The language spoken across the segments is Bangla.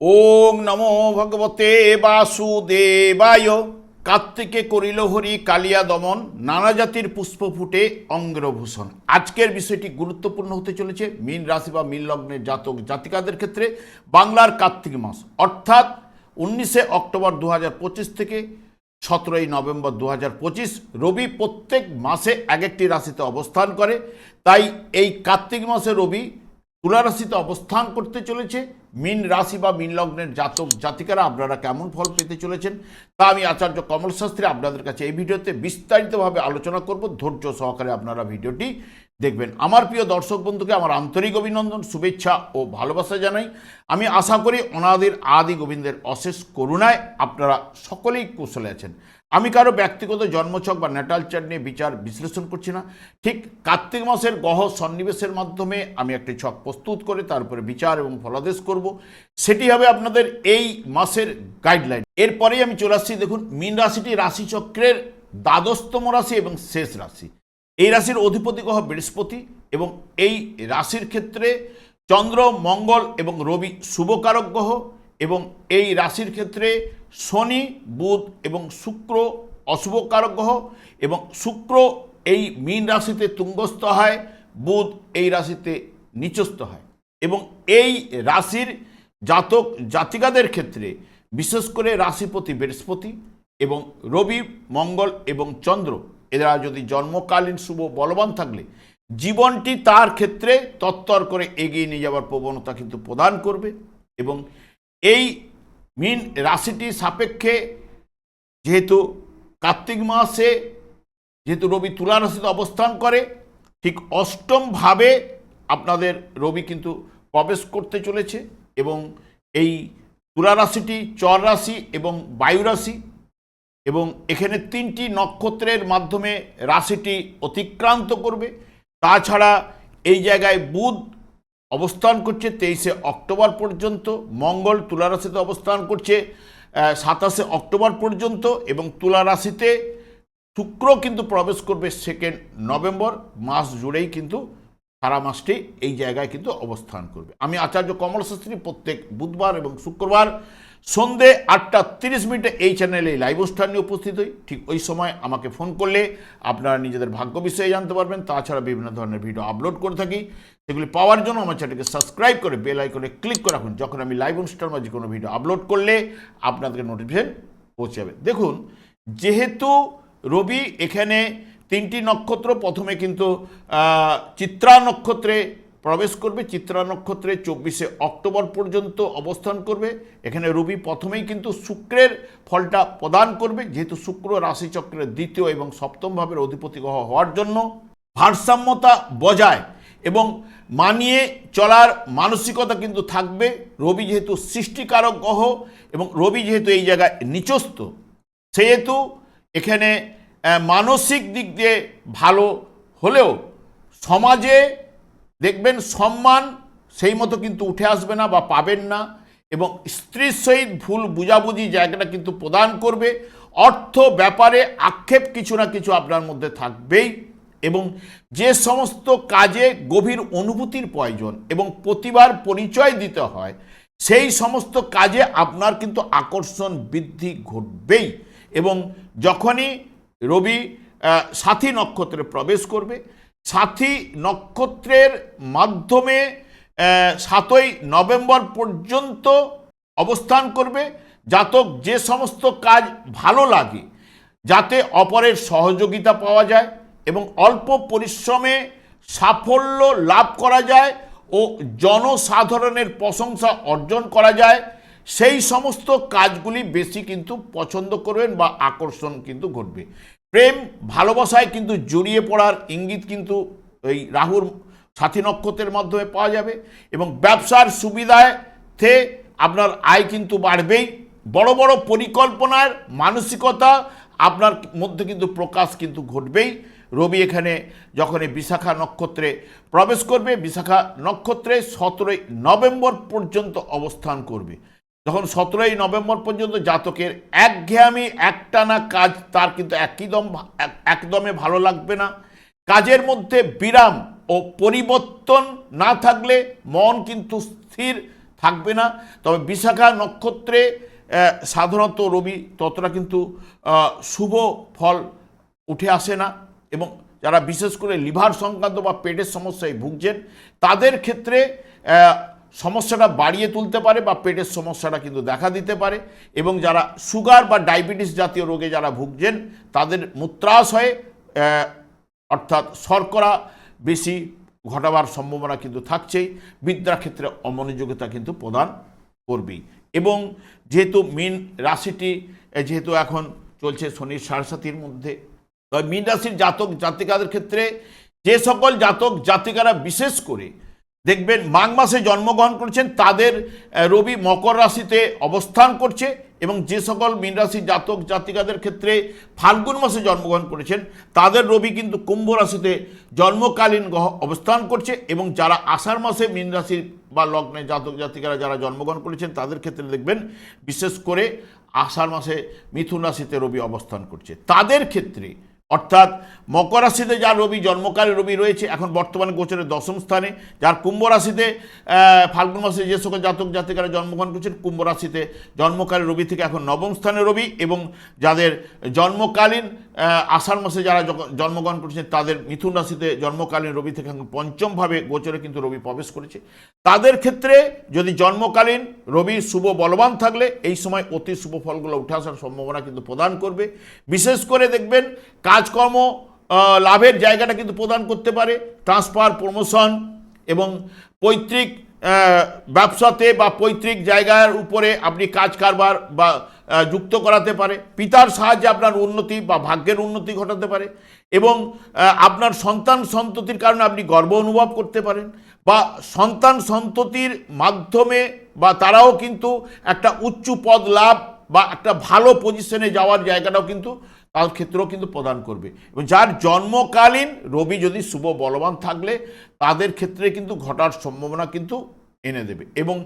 ওং নমো ভগবতে বাসুদেবায়। কার্তিকে করিল হরি কালিয়া দমন, নানা জাতির পুষ্প ফুটে অঙ্গ্রভূষণ। আজকের বিষয়টি গুরুত্বপূর্ণ হতে চলেছে মীন রাশি বা মীন লগ্নের জাতক জাতিকাদের ক্ষেত্রে বাংলার কার্তিক মাস। অর্থাৎ উনিশে অক্টোবর দু হাজার পঁচিশ থেকে সতেরোই নভেম্বর দু হাজার পঁচিশ, রবি প্রত্যেক মাসে এক একটি রাশিতে অবস্থান করে। তাই এই কার্তিক মাসে রবি তুলা রাশিতে অবস্থান করতে চলেছে। মীন রাশি বা মীন লগ্নের জাতক জাতিকারা আপনারা কেমন ফল পেতে চলেছেন তা আমি আচার্য কমল শাস্ত্রী আপনাদের কাছে এই ভিডিওতে বিস্তারিতভাবে আলোচনা করব। ধৈর্য সহকারে আপনারা ভিডিওটি দেখবেন। আমার প্রিয় দর্শক বন্ধুকে আমার আন্তরিক অভিনন্দন, শুভেচ্ছা ও ভালোবাসা জানাই। আমি আশা করি অনাদির আদি গোবিন্দের অশেষ করুণায় আপনারা সকলেই কুশলে আছেন। আমি কারও ব্যক্তিগত জন্মছক বা ন্যাটাল চার্ট নিয়ে বিচার বিশ্লেষণ করছি না। ঠিক কার্তিক মাসের গহ সন্নিবেশের মাধ্যমে আমি একটি ছক প্রস্তুত করে তার উপরে বিচার এবং ফলাদেশ করব। সেটি হবে আপনাদের এই মাসের গাইডলাইন এরপরেই আমি চলে আসছি, দেখুন, মীন রাশিটি রাশিচক্রের দ্বাদশতম রাশি এবং শেষ রাশি। এই রাশির অধিপতি গ্রহ বৃহস্পতি এবং এই রাশির ক্ষেত্রে চন্দ্র, মঙ্গল এবং রবি শুভকারক গ্রহ। এবং এই রাশির ক্ষেত্রে শনি, বুধ এবং শুক্র অশুভকারক গ্রহ এবং শুক্র এই মীন রাশিতে তুঙ্গস্থ হয়, বুধ এই রাশিতে নিচস্থ হয় এবং এই রাশির জাতক জাতিকাদের ক্ষেত্রে বিশেষ করে রাশিপতি বৃহস্পতি এবং রবি, মঙ্গল এবং চন্দ্র, এরা যদি জন্মকালীন শুভ বলবান থাকলে জীবনটি তার ক্ষেত্রে তত্তর করে এগিয়ে নিয়ে যাওয়ার প্রবণতা কিন্তু প্রদান করবে এবং এই মীন রাশিটি সাপেক্ষে যেহেতু কার্তিক মাসে যেহেতু রবি তুলা রাশিতে অবস্থান করে, ঠিক অষ্টমভাবে আপনাদের রবি কিন্তু প্রবেশ করতে চলেছে এবং এই তুলা রাশিটি চর রাশি এবং বায়ু রাশি এবং এখানে তিনটি নক্ষত্রের মাধ্যমে রাশিটি অতিক্রান্ত করবে। তাছাড়া এই জায়গায় বুধ অবস্থান করছে তেইশে অক্টোবর পর্যন্ত, মঙ্গল তুলা রাশিতে অবস্থান করছে সাতাশে অক্টোবর পর্যন্ত এবং তুলা রাশিতে শুক্র কিন্তু প্রবেশ করবে সেকেন্ড নভেম্বর, মাস জুড়েই কিন্তু সারা মাসটি এই জায়গায় কিন্তু অবস্থান করবে। আমি আচার্য কমল শাস্ত্রী প্রত্যেক বুধবার এবং শুক্রবার সন্ধে আটটা তিরিশ মিনিটে এই চ্যানেলে লাইভ অনুষ্ঠান নিয়ে উপস্থিত হই। ঠিক ওই সময় আমাকে ফোন করলে আপনারা নিজেদের ভাগ্য বিষয়ে জানতে পারবেন। তাছাড়া বিভিন্ন ধরনের ভিডিও আপলোড করে থাকি। সেগুলি পাওয়ার জন্য আমার চ্যানেলকে সাবস্ক্রাইব করে বেল আইকনে ক্লিক করে রাখুন। যখন আমি লাইভ অনুষ্ঠান বা যে কোনো ভিডিও আপলোড করলে আপনাদের নোটিফিকেশন পৌঁছে যাবে। দেখুন, যেহেতু রবি এখানে তিনটি নক্ষত্র, প্রথমে কিন্তু চিত্রা নক্ষত্রে প্রবেশ করবে। চিত্রা নক্ষত্রে চব্বিশে অক্টোবর পর্যন্ত অবস্থান করবে। এখানে রবি প্রথমেই কিন্তু শুক্রের ফলটা প্রদান করবে। যেহেতু শুক্র রাশিচক্রের দ্বিতীয় এবং সপ্তম ভাবের অধিপতি গ্রহ হওয়ার জন্য ভারসাম্যতা বজায় এবং মানিয়ে চলার মানসিকতা কিন্তু থাকবে। রবি যেহেতু সৃষ্টিকারক গ্রহ এবং রবি যেহেতু এই জায়গায় নিচস্ত সেহেতু এখানে মানসিক দিক দিয়ে ভালো হলেও সমাজে দেখবেন সম্মান সেই মতো কিন্তু উঠে আসবে না বা পাবেন না এবং স্ত্রীর সহিত ভুল বুঝাবুঝি জায়গাটা কিন্তু প্রদান করবে। অর্থ ব্যাপারে আক্ষেপ কিছু না কিছু আপনার মধ্যে থাকবেই। এবং যে সমস্ত কাজে গভীর অনুভূতির প্রয়োজন এবং প্রতিবার পরিচয় দিতে হয়, সেই সমস্ত কাজে আপনার কিন্তু আকর্ষণ বৃদ্ধি ঘটবেই এবং যখনই রবি সাথী নক্ষত্রে প্রবেশ করবে, সাথী নক্ষত্রের মাধ্যমে সাতই নভেম্বর পর্যন্ত অবস্থান করবে, জাতক যে সমস্ত কাজ ভালো লাগে, যাতে অপরের সহযোগিতা পাওয়া যায় এবং অল্প পরিশ্রমে সাফল্য লাভ করা যায় ও জনসাধারণের প্রশংসা অর্জন করা যায়, সেই সমস্ত কাজগুলি বেশি কিন্তু পছন্দ করবেন বা আকর্ষণ কিন্তু ঘটবে। প্রেম ভালোবাসায় কিন্তু জড়িয়ে পড়ার ইঙ্গিত কিন্তু এই রাহুর সাথী নক্ষত্রের মাধ্যমে পাওয়া যাবে এবং ব্যবসার সুবিধায় থে আপনার আয় কিন্তু বাড়বেই। বড় বড় পরিকল্পনার মানসিকতা আপনার মধ্যে কিন্তু প্রকাশ কিন্তু ঘটবেই। রবি এখানে যখন এই বিশাখা নক্ষত্রে প্রবেশ করবে, বিশাখা নক্ষত্রে সতেরোই নভেম্বর পর্যন্ত অবস্থান করবে। যখন সতেরোই নভেম্বর পর্যন্ত জাতকের একঘেয়ামি, একটানা কাজ, তার কিন্তু একদম এক- একদমে ভালো লাগবে না। কাজের মধ্যে বিরাম ও পরিবর্তন না থাকলে মন কিন্তু স্থির থাকবে না। তবে বিশাখা নক্ষত্রে সাধারণত রবি ততটা কিন্তু শুভ ফল উঠে আসে না। এবং যারা বিশেষ করে লিভার সংক্রান্ত বা পেটের সমস্যায় ভুগছেন, তাদের ক্ষেত্রে সমস্যাটা বাড়িয়ে তুলতে পারে বা পেটের সমস্যাটা কিন্তু দেখা দিতে পারে এবং যারা সুগার বা ডায়াবেটিস জাতীয় রোগে যারা ভুগছেন, তাদের মূত্রাশয়ে অর্থাৎ শর্করা বেশি ঘটাবার সম্ভাবনা কিন্তু থাকছেই। বিদ্যার ক্ষেত্রে অমনোযোগিতা কিন্তু প্রদান করবেই। এবং যেহেতু মীন রাশিটি, যেহেতু এখন চলছে শনির সারসাতির মধ্যে তবে মীন রাশির জাতক জাতিকাদের ক্ষেত্রে যে সকল জাতক জাতিকারা বিশেষ করে দেখবেন মাঘ মাসে জন্মগ্রহণ করেছেন, তাদের রবি মকর রাশিতে অবস্থান করছে এবং যে সকল মীন রাশির জাতক জাতিকাদের ক্ষেত্রে ফাল্গুন মাসে জন্মগ্রহণ করেছেন, তাদের রবি কিন্তু কুম্ভ রাশিতে জন্মকালীন অবস্থান করছে এবং যারা আষাঢ় মাসে মীন রাশির বা লগ্নে জাতক জাতিকারা যারা জন্মগ্রহণ করেছেন, তাদের ক্ষেত্রে দেখবেন বিশেষ করে আষাঢ় মাসে মিথুন রাশিতে রবি অবস্থান করছে। তাদের ক্ষেত্রে অর্থাৎ মকর রাশিতে যার রবি, জন্মকালী রবি রয়েছে, এখন বর্তমানে গোচরের দশম স্থানে। যার কুম্ভ রাশিতে ফাল্গুন মাসে যে সকল জাতক জাতিকারা জন্মগ্রহণ করছেন, কুম্ভ রাশিতে জন্মকালী রবি থেকে এখন নবম স্থানে রবি এবং যাদের জন্মকালীন আষাঢ় মাসে যারা জন্মগ্রহণ করেছেন, তাদের মিথুন রাশিতে জন্মকালীন রবি থেকে এখন পঞ্চমভাবে গোচরে কিন্তু রবি প্রবেশ করেছে। তাদের ক্ষেত্রে যদি জন্মকালীন রবি শুভ বলবান থাকলে, এই সময় অতি শুভ ফলগুলো উঠে আসার সম্ভাবনা কিন্তু প্রদান করবে। বিশেষ করে দেখবেন কাজকর্ম লাভের জায়গাটা কিন্তু প্রদান করতে পারে। ট্রান্সফার প্রমোশন এবং পৈতৃক ব্যবসাতে বা পৈতৃক জায়গার উপরে আপনি কাজ কারবার বা যুক্ত করাতে পারে। পিতার সাহায্যে আপনার উন্নতি বা ভাগ্যের উন্নতি ঘটাতে পারে এবং আপনার সন্তান সন্ততির কারণে আপনি গর্ব অনুভব করতে পারেন বা সন্তান সন্ততির মাধ্যমে বা তারাও কিন্তু একটা উচ্চ পদ লাভ বা একটা ভালো পজিশনে যাওয়ার জায়গাটাও কিন্তু তার ক্ষেত্রেও কিন্তু প্রদান করবে। এবং যার জন্মকালীন রবি যদি শুভ বলবান থাকলে, তাদের ক্ষেত্রে কিন্তু ঘটার সম্ভাবনা কিন্তু এনে দেবে। এবং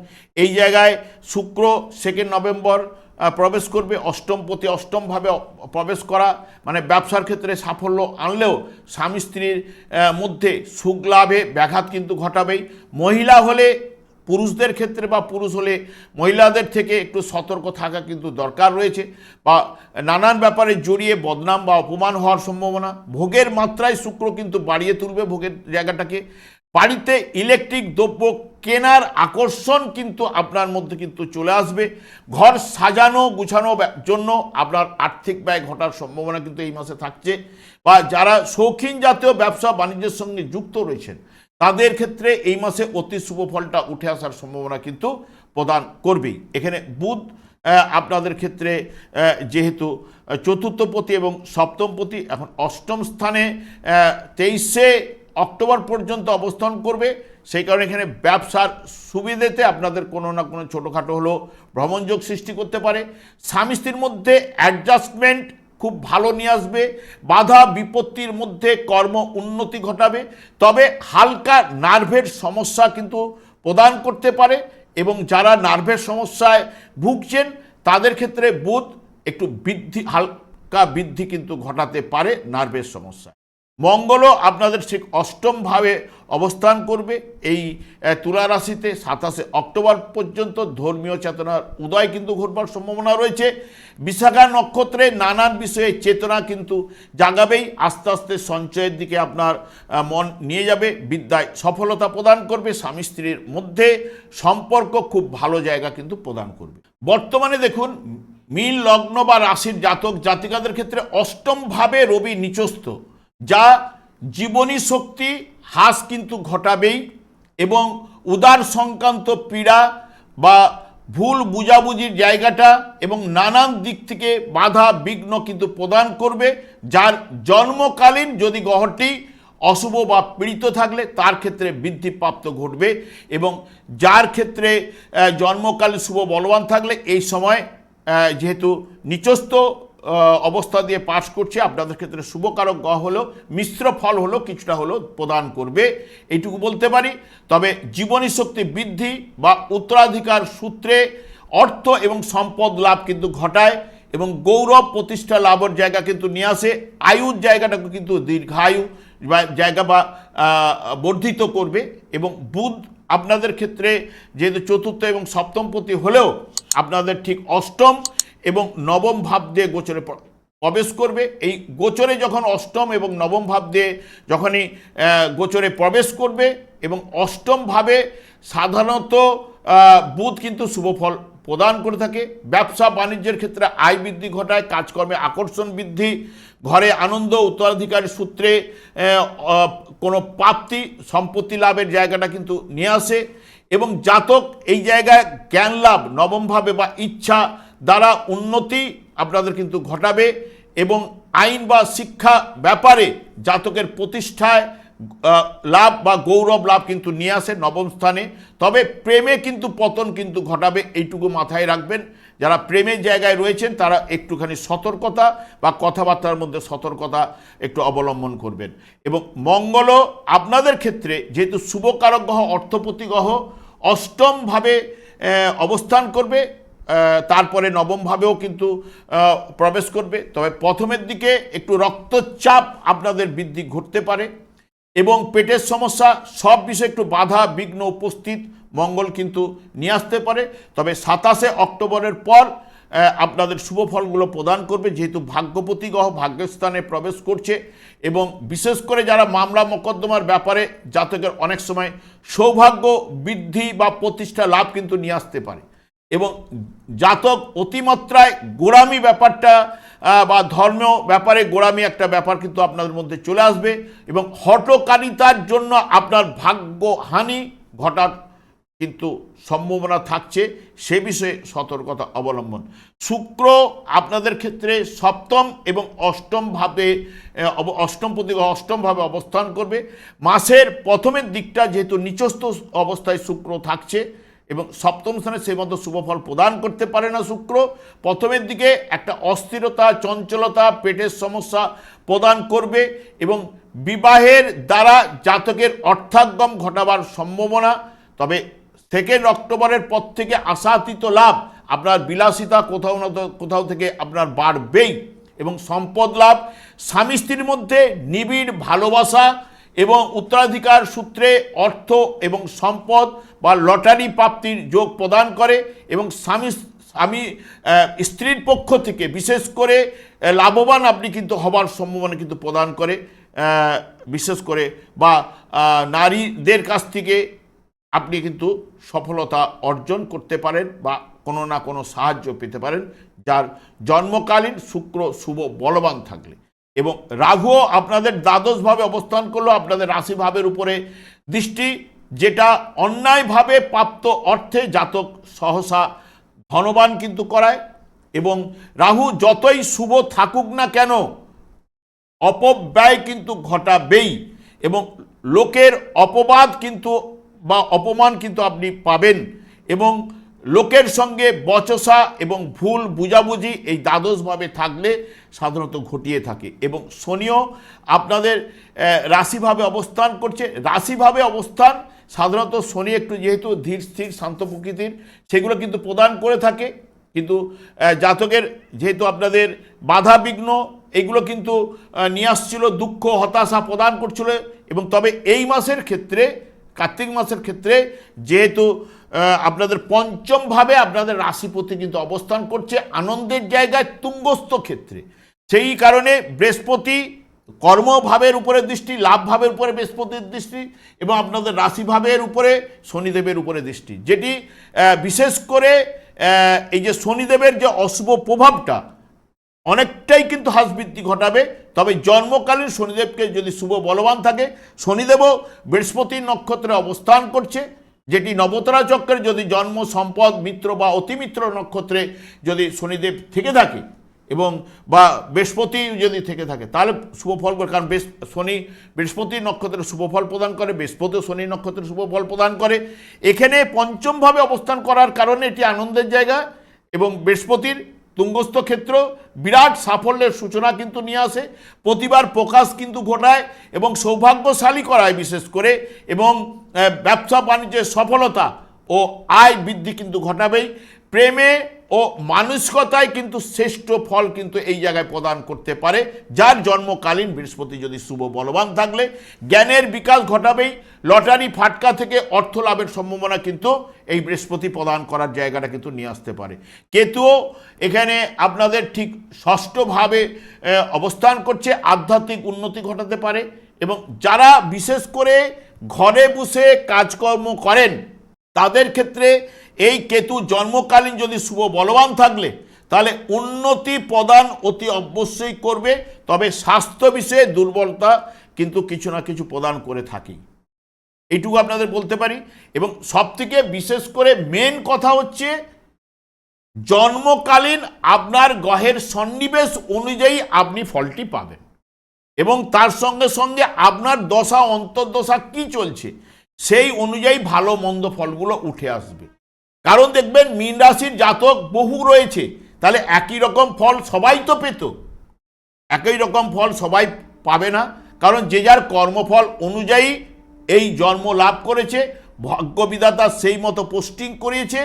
এই জায়গায় শুক্র সেকেন্ড নভেম্বর প্রবেশ করবে। অষ্টম প্রতি অষ্টমভাবে প্রবেশ করা মানে ব্যবসার ক্ষেত্রে সাফল্য আনলেও স্বামী স্ত্রীর মধ্যে সুখ লাভে ব্যাঘাত কিন্তু ঘটাবেই। মহিলা হলে পুরুষদের ক্ষেত্রে বা পুরুষ হলে মহিলাদের থেকে একটু সতর্ক থাকা কিন্তু দরকার রয়েছে বা নানান ব্যাপারে জড়িয়ে বদনাম বা অপমান হওয়ার সম্ভাবনা। ভোগের মাত্রায় শুক্র কিন্তু বাড়িয়ে তুলবে ভোগের জায়গাটাকে। বাড়িতে ইলেকট্রিক দ্রব্য কেনার আকর্ষণ কিন্তু আপনার মধ্যে কিন্তু চলে আসবে। ঘর সাজানো, গুছানো জন্য আপনার আর্থিক ব্যয় ঘটার সম্ভাবনা কিন্তু এই মাসে থাকছে। বা যারা শৌখিন জাতীয় ব্যবসা বাণিজ্যের সঙ্গে যুক্ত রয়েছেন তাদের ক্ষেত্রে এই মাসে অতি শুভ ফলটা উঠে আসার সম্ভাবনা কিন্তু প্রদান করবেই। এখানে বুধ আপনাদের ক্ষেত্রে যেহেতু চতুর্থপতি এবং সপ্তমপতি এখন অষ্টম স্থানে তেইশে অক্টোবর পর্যন্ত অবস্থান করবে। সেই কারণে এখানে ব্যবসার সুবিধেতে আপনাদের কোনো না কোনো ছোটোখাটো হলেও ভ্রমণযোগ সৃষ্টি করতে পারে। স্বামী স্ত্রীর মধ্যে অ্যাডজাস্টমেন্ট খুব ভালো নিয়ে আসবে, বাধা বিপত্তির মধ্যে কর্ম উন্নতি ঘটাবে, তবে হালকা নার্ভের সমস্যা কিন্তু প্রদান করতে পারে এবং যারা নার্ভের সমস্যায় ভুগছেন, তাদের ক্ষেত্রে বুধ একটু বৃদ্ধি, হালকা বৃদ্ধি কিন্তু ঘটাতে পারে নার্ভের সমস্যা মঙ্গলও আপনাদের ঠিক অষ্টমভাবে অবস্থান করবে। এই তুলা রাশিতে সাতাশে অক্টোবর পর্যন্ত ধর্মীয় চেতনার উদয় কিন্তু ঘটবার সম্ভাবনা রয়েছে। বিশাখা নক্ষত্রে নানান বিষয়ে চেতনা কিন্তু জাগাবেই। আস্তে আস্তে সঞ্চয়ের দিকে আপনার মন নিয়ে যাবে। বিদ্যায় সফলতা প্রদান করবে স্বামী স্ত্রীর মধ্যে। সম্পর্ক খুব ভালো জায়গা কিন্তু প্রদান করবে। বর্তমানে দেখুন মিল লগ্ন বা রাশির জাতক জাতিকাদের ক্ষেত্রে অষ্টমভাবে রবি নিচস্থ। যা জীবনী শক্তি হ্রাস কিন্তু ঘটাবেই এবং উদার সংক্রান্ত পীড়া বা ভুল বুঝাবুঝির জায়গাটা এবং নানান দিক থেকে বাধা বিঘ্ন কিন্তু প্রদান করবে যার জন্মকালীন যদি গ্রহটি অশুভ বা পীড়িত থাকলে তার ক্ষেত্রে বৃদ্ধিপ্রাপ্ত ঘটবে এবং যার ক্ষেত্রে আহ, জন্মকালে শুভ বলবান থাকলে এই সময় যেহেতু নিচস্থ অবস্থা দিয়ে পাশ করছে। আপনাদের ক্ষেত্রে শুভকারক গ হলো, মিশ্র ফল হলো, কিছুটা হলো প্রদান করবে, এইটুকু বলতে পারি। তবে জীবনী শক্তি বৃদ্ধি বা উত্তরাধিকার সূত্রে অর্থ এবং সম্পদ লাভ কিন্তু ঘটায় এবং গৌরব প্রতিষ্ঠা লাভের জায়গা কিন্তু নিয়ে আসে। আয়ুর জায়গাটাকে কিন্তু দীর্ঘায়ু জায়গা বা বর্ধিত করবে এবং বুধ আপনাদের ক্ষেত্রে যেহেতু চতুর্থ এবং সপ্তমপতি হলেও আপনাদের ঠিক অষ্টম এবং নবম ভাব দিয়ে গোচরে প্রবেশ করবে। এই গোচরে যখন অষ্টম এবং নবম ভাব দিয়ে যখনই গোচরে প্রবেশ করবে এবং অষ্টম ভাবে সাধারণত বুধ কিন্তু শুভ ফল প্রদান করে থাকে। ব্যবসা বাণিজ্যের ক্ষেত্রে আয় বৃদ্ধি ঘটায়, কাজকর্মে আকর্ষণ বৃদ্ধি, ঘরে আনন্দ, উত্তরাধিকারী সূত্রে কোনো প্রাপ্তি, সম্পত্তি লাভের জায়গাটা কিন্তু নিয়ে আসে। এবং জাতক এই জায়গায় জ্ঞান লাভ নবমভাবে বা ইচ্ছা দ্বারা উন্নতি আপনাদের কিন্তু ঘটাবে এবং আইন বা শিক্ষা ব্যাপারে জাতকের প্রতিষ্ঠায় লাভ বা গৌরব লাভ কিন্তু নিয়ে আসে নবম স্থানে। তবে প্রেমে কিন্তু পতন কিন্তু ঘটাবে, এইটুকু মাথায় রাখবেন। যারা প্রেমের জায়গায় রয়েছেন, তারা একটুখানি সতর্কতা বা কথাবার্তার মধ্যে সতর্কতা একটু অবলম্বন করবেন। এবং মঙ্গলও আপনাদের ক্ষেত্রে, যেহেতু শুভকারক গ্রহ অর্থপতি গ্রহ অষ্টমভাবে অবস্থান করবে তারপরে নবমভাবেও কিন্তু প্রবেশ করবে। তবে প্রথমের দিকে একটু রক্তচাপ আপনাদের বৃদ্ধি ঘটতে পারে এবং পেটের সমস্যা, সব বিষয়ে একটু বাধা বিঘ্ন উপস্থিত মঙ্গল কিন্তু নিয়ে আসতে পারে। তবে সাতাশে অক্টোবরের পর আপনাদের শুভ ফলগুলো প্রদান করবে, যেহেতু ভাগ্যপতি গ্রহ ভাগ্যস্থানে প্রবেশ করছে এবং বিশেষ করে যারা মামলা মোকদ্দমার ব্যাপারে জাতকের অনেক সময় সৌভাগ্য, বৃদ্ধি বা প্রতিষ্ঠা লাভ কিন্তু নিয়ে আসতে পারে। এবং জাতক অতিমাত্রায় গোড়ামি ব্যাপারটা বা ধর্মীয় ব্যাপারে গোড়ামি একটা ব্যাপার কিন্তু আপনাদের মধ্যে চলে আসবে এবং হটকারিতার জন্য আপনার ভাগ্য হানি ঘটার কিন্তু সম্ভাবনা থাকছে। সে বিষয়ে সতর্কতা অবলম্বন। শুক্র আপনাদের ক্ষেত্রে সপ্তম এবং অষ্টম ভাবে অষ্টম প্রতি অষ্টমভাবে অবস্থান করবে। মাসের প্রথমের দিকটা যেহেতু নিচস্থ অবস্থায় শুক্র থাকছে এবং সপ্তম স্থানে সেই মতো শুভফল প্রদান করতে পারে না শুক্র। প্রথমের দিকে একটা অস্থিরতা, চঞ্চলতা, পেটের সমস্যা প্রদান করবে এবং বিবাহের দ্বারা জাতকের অর্থাগম ঘটাবার সম্ভাবনা। তবে সেকেন্ড অক্টোবরের পর থেকে আশাতীত লাভ আপনার বিলাসিতা কোথাও না কোথাও থেকে আপনার বাড়বেই এবং সম্পদ লাভ। স্বামী স্ত্রীর মধ্যে নিবিড় ভালোবাসা এবং উত্তরাধিকার সূত্রে অর্থ এবং সম্পদ বা লটারি প্রাপ্তির যোগ প্রদান করে এবং স্বামী স্বামী স্ত্রীর পক্ষ থেকে বিশেষ করে লাভবান আপনি কিন্তু হবার সম্ভাবনা কিন্তু প্রদান করে বিশেষ করে বা নারীদের কাছ থেকে আপনি কিন্তু সফলতা অর্জন করতে পারেন বা কোনো না কোনো সাহায্য পেতে পারেন, যার জন্মকালীন শুক্র শুভ বলবান থাকলে। এবং রাহুও আপনাদের দ্বাদশভাবে অবস্থান করল, আপনাদের রাশিভাবের উপরে দৃষ্টি, যেটা অন্যায়ভাবে প্রাপ্ত অর্থে জাতক সহসা ধনবান কিন্তু করায় এবং রাহু যতই শুভ থাকুক না কেন, অপব্যয় কিন্তু ঘটাবেই এবং লোকের অপবাদ কিন্তু বা অপমান কিন্তু আপনি পাবেন এবং লোকের সঙ্গে বচসা এবং ভুল বুঝাবুঝি এই দ্বাদশভাবে থাকলে সাধারণত ঘটিয়ে থাকে। এবং শনিও আপনাদের রাশিভাবে অবস্থান করছে। রাশিভাবে অবস্থান, সাধারণত শনি একটু যেহেতু ধীর, স্থির, শান্ত প্রকৃতির, সেগুলো কিন্তু প্রদান করে থাকে। কিন্তু জাতকের যেহেতু আপনাদের বাধা বিঘ্ন, এগুলো কিন্তু নিয়ে আসছিল, দুঃখ, হতাশা প্রদান করছিল। এবং তবে এই মাসের ক্ষেত্রে, কার্তিক মাসের ক্ষেত্রে যেহেতু আপনাদের পঞ্চমভাবে আপনাদের রাশিপতি কিন্তু অবস্থান করছে আনন্দের জায়গায় তুঙ্গস্থ ক্ষেত্রে। সেই কারণে বৃহস্পতি কর্মভাবের উপরে দৃষ্টি লাভভাবের উপরে বৃহস্পতির দৃষ্টি এবং আপনাদের রাশিভাবের উপরে শনিদেবের উপরে দৃষ্টি। যেটি বিশেষ করে এই যে শনিদেবের যে অশুভ প্রভাবটা, অনেকটাই কিন্তু হ্রাস বৃদ্ধি ঘটাবে। তবে জন্মকালীন শনিদেবকে যদি শুভ বলবান থাকে, শনিদেবও বৃহস্পতি নক্ষত্রে অবস্থান করছে। যেটি নবতরা চক্রের যদি জন্ম, সম্পদ, মিত্র বা অতিমিত্র নক্ষত্রে যদি শনিদেব থেকে থাকে এবং বা বৃহস্পতি যদি থেকে থাকে, তাহলে শুভফল করে, কারণ শনি বৃহস্পতি নক্ষত্রের শুভফল প্রদান করে বৃহস্পতি শনি নক্ষত্রের শুভফল প্রদান করে। এখানে পঞ্চমভাবে অবস্থান করার কারণে এটি আনন্দের জায়গা এবং বৃহস্পতির তুঙ্গস্থ ক্ষেত্র বিরাট সাফল্যের সূচনা কিন্তু নিয়ে আসে, প্রতিবার প্রকাশ কিন্তু ঘটায় এবং সৌভাগ্যশালী করায় বিশেষ করে এবং ব্যবসা বাণিজ্যের সফলতা ও আয় বৃদ্ধি কিন্তু ঘটাবেই। প্রেমে ও মানসিকতায় কিন্তু শ্রেষ্ঠ ফল কিন্তু এই জায়গায় প্রদান করতে পারে, যার জন্মকালীন বৃহস্পতি যদি শুভ বলবান থাকলে। জ্ঞানের বিকাশ ঘটাবেই, লটারি ফাটকা থেকে অর্থ লাভের সম্ভাবনা কিন্তু এই বৃহস্পতি প্রদান করার জায়গাটা কিন্তু নিয়ে আসতে পারে। কেতুও এখানে আপনাদের ঠিক ষষ্ঠভাবে অবস্থান করছে, আধ্যাত্মিক উন্নতি ঘটাতে পারে এবং যারা বিশেষ করে ঘরে বসে কাজকর্ম করেন, তাদের ক্ষেত্রে এই কেতু জন্মকালীন যদি শুভ বলবান থাকলে, তাহলে উন্নতি প্রদান অতি অবশ্যই করবে, তবে স্বাস্থ্য বিষয়ে দুর্বলতা কিন্তু কিছু না কিছু প্রদান করে থাকি এইটুকু আপনাদের বলতে পারি। এবং সবথেকে বিশেষ করে মেন কথা হচ্ছে, জন্মকালীন আপনার গ্রহের সন্নিবেশ অনুযায়ী আপনি ফলটি পাবেন। এবং তার সঙ্গে সঙ্গে আপনার দশা, অন্তর্দশা কি চলছে, সেই অনুযায়ী ভালো, মন্দ ফলগুলো উঠে আসবে। কারণ দেখবেন মীন রাশির জাতক বহু রয়েছে। তাহলে একই রকম ফল সবাই তো পেত। একই রকম ফল সবাই পাবে না। কারণ যে যার কর্মফল অনুযায়ী এই জন্ম লাভ করেছে ভাগ্যবিদাতা সেই মতো পোস্টিং করিয়েছে,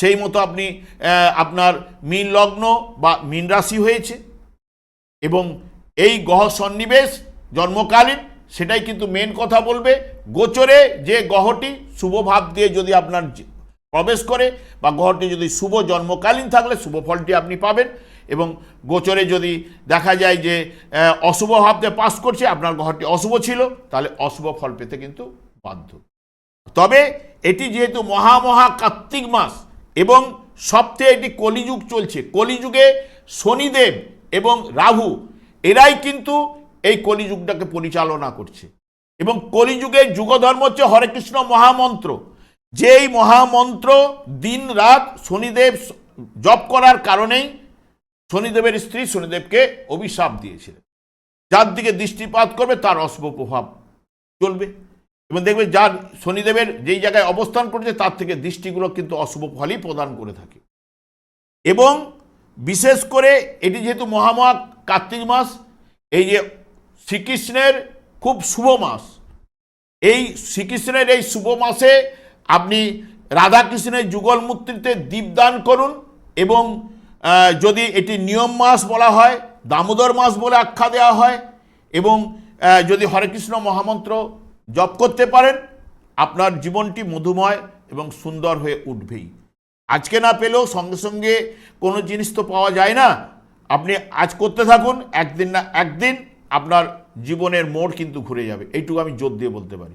সেই মতো আপনি আপনার মীন লগ্ন বা মীন রাশি হয়েছে। এবং এই গ্রহ সন্নিবেশ জন্মকালীন, সেটাই কিন্তু মেন কথা বলবে। গোচরে যে গ্রহটি শুভ ভাব দিয়ে যদি আপনার প্রবেশ করে বা গ্রহটি যদি শুভ জন্মকালীন থাকলে শুভ ফলটি আপনি পাবেন এবং গোচরে যদি দেখা যায় যে অশুভ ভাবতে পাস করছে, আপনার গ্রহটি অশুভ ছিল, তাহলে অশুভ ফল পেতে কিন্তু বাধ্য। তবে এটি যেহেতু মহা মহা কার্তিক মাস এবং সপ্তাহে এটি কলিযুগ চলছে, কলিযুগে শনিদেব এবং রাহু এরাই কিন্তু এই কলিযুগটাকে পরিচালনা করছে। এবং কলিযুগের যুগধর্ম হচ্ছে হরে কৃষ্ণ মহামন্ত্র। যেই মহামন্ত্র দিন রাত শনিদেব জপ করার কারণেই শনিদেবের স্ত্রী শনিদেবকে অভিশাপ দিয়েছিলেন। যার দিকে দৃষ্টিপাত করবে তার অশুভ প্রভাব চলবে। এবং দেখবে যার শনিদেবের যেই জায়গায় অবস্থান করছে তার থেকে দৃষ্টিগুলো কিন্তু অশুভ ফলই প্রদান করে থাকে। এবং বিশেষ করে এটি যেহেতু মহামহা কার্তিক মাস, এই যে শ্রীকৃষ্ণের খুব শুভ মাস, এই শ্রীকৃষ্ণের এই শুভ মাসে আপনি রাধাকৃষ্ণের যুগল মূর্তিতে দীপদান করুন এবং যদি এটি নিয়ম মাস বলা হয়, দামোদর মাস বলে আখ্যা দেওয়া হয় এবং যদি হরেকৃষ্ণ মহামন্ত্র জপ করতে পারেন, আপনার জীবনটি মধুময় এবং সুন্দর হয়ে উঠবেই। আজকে না পেলেও সঙ্গে সঙ্গে কোনো জিনিস তো পাওয়া যায় না। আপনি আজ করতে থাকুন, একদিন না, একদিন আপনার জীবনের মোড় কিন্তু ঘুরে যাবে। এইটুকু আমি জোর দিয়ে বলতে পারি।